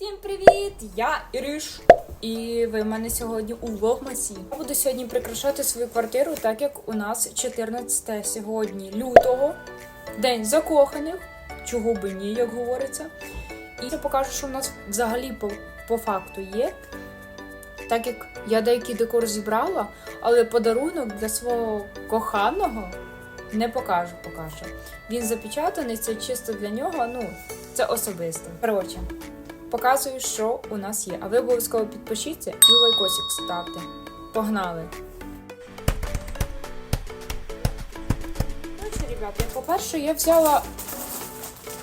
Всім привіт! Я Іриш. І ви в мене сьогодні у Влогмасі. Я буду сьогодні прикрашати свою квартиру, так як у нас 14 сьогодні лютого, день закоханих. Чого би ні, як говориться. І я покажу, що в нас взагалі по, по факту є. Так як я деякий декор зібрала, але подарунок для свого коханого не покажу поки що. Він запечатаний, це чисто для нього, ну, це особисто. Коротше, показую, що у нас є. А ви обов'язково підпишіться і лайкосик ставте. Погнали! Коротше, ребята, по-перше, я взяла,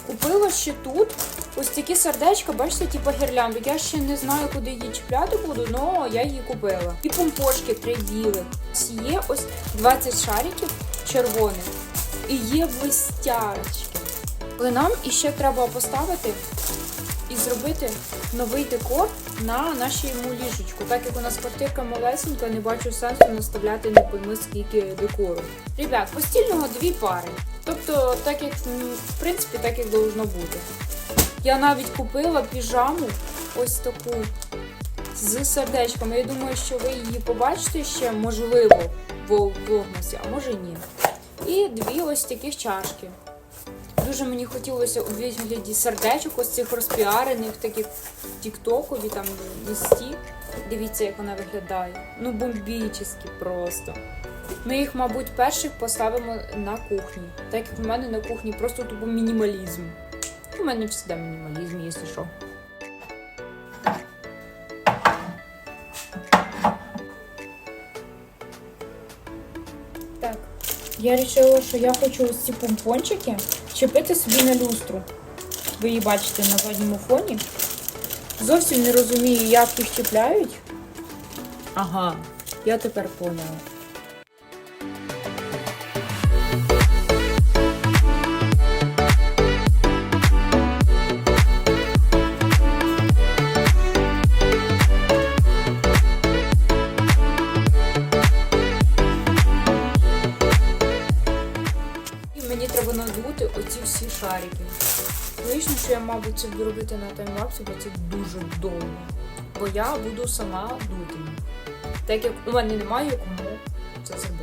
купила ще тут ось такі сердечка, бачите, типу гірлянду. Я ще не знаю, куди її чіпляти буду, але я її купила. І помпошки три білих. Є ось 20 шариків червоних. І є блистярочки. Але нам іще треба поставити і зробити новий декор на нашому ліжечку. Так як у нас квартирка малесенька, не бачу сенсу наставляти не пойми скільки декору. Ребят, постільного дві пари. Тобто, так як в принципі, так як должно бути. Я навіть купила піжаму ось таку з сердечками. Я думаю, що ви її побачите ще, можливо, в влогмасі, а може ні. І дві ось таких чашки. Дуже мені хотілося у вигляді сердечок, ось цих розпіарених, таких тіктокові там листі. Дивіться, як вона виглядає. Ну, бомбічні просто. Ми їх, мабуть, перших поставимо на кухні. Так як в мене на кухні просто тупо мінімалізм. У мене завжди мінімалізм, якщо що. Так. Я вирішила, що я хочу ось ці помпончики чіпити собі на люстру. Ви її бачите на задньому фоні. Зовсім не розумію, як їх чіпляють. Ага, я тепер поняла. Мені треба надути оці всі шарики. Логічно, що я, мабуть, це буду робити на таймлапсі, бо це дуже довго. Бо я буду сама дути. Так як у мене немає кому це зробити.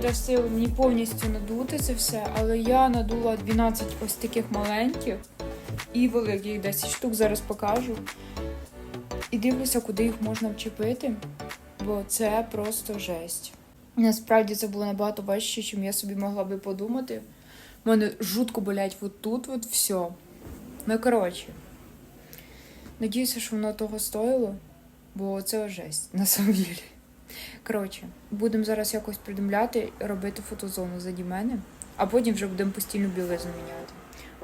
Дасть мені повністю надути це все, але я надула 12 ось таких маленьких і великих 10 штук, зараз покажу. І дивлюся, куди їх можна вчепити, бо це просто жесть. Насправді це було набагато важче, ніж я собі могла би подумати. У мене жутко болять от тут, от все. Ну, коротше. Надіюся, що воно того стоїло, бо це жесть, на самом деле. Коротше, будемо зараз якось придумляти, робити фотозону заді мене, а потім вже будемо постійно білизну міняти.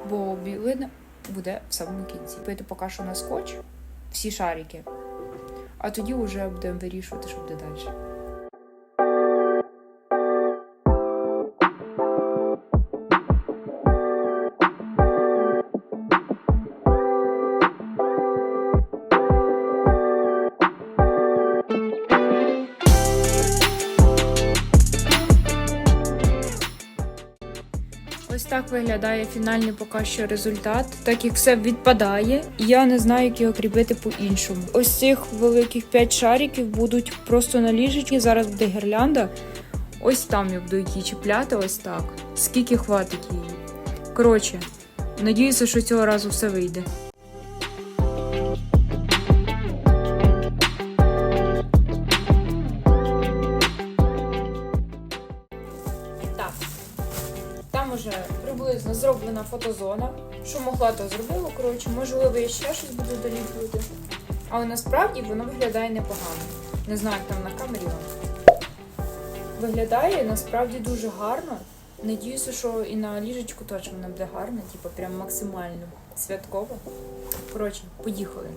Бо білизна буде в самому кінці. Пити поки що на скотч, всі шарики. А тоді вже будемо вирішувати, що буде далі. Ось так виглядає фінальний поки що результат. Так як все відпадає, і я не знаю, як його кріпити по-іншому. Ось цих великих 5 шариків будуть просто на ліжечці. Зараз буде гірлянда. Ось там я буду її чіпляти, ось так. Скільки хватить її. Коротше, надіюся, що цього разу все вийде. Фотозона. Що могла, то зробила. Коротше, можливо, я ще щось буду доліплювати. Але насправді воно виглядає непогано. Не знаю, як там на камері. Виглядає насправді дуже гарно. Надіюся, що і на ліжечку теж вона буде гарно, типу прям максимально святково. Коротше, поїхали.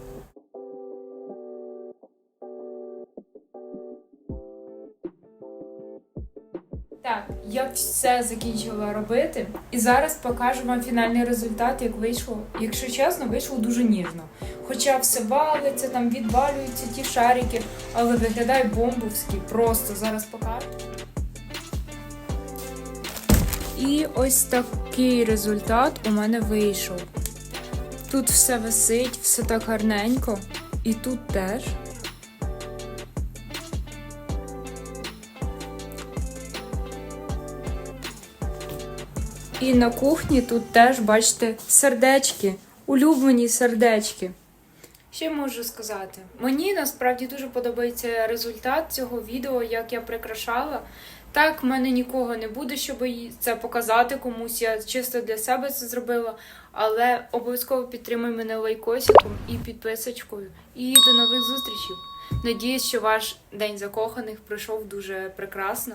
Так, я все закінчила робити, і зараз покажу вам фінальний результат, як вийшло. Якщо чесно, вийшло дуже ніжно. Хоча все валиться, там відвалюються ті шарики, але виглядає бомбовський. Просто зараз покажу. І ось такий результат у мене вийшов. Тут все висить, все так гарненько. І тут теж. І на кухні тут теж, бачите, сердечки, улюблені сердечки. Що можу сказати? Мені насправді дуже подобається результат цього відео, як я прикрашала. Так, в мене нікого не буде, щоб це показати комусь. Я чисто для себе це зробила. Але обов'язково підтримуй мене лайкосиком і підписочкою. І до нових зустрічей. Надіюсь, що ваш день закоханих пройшов дуже прекрасно.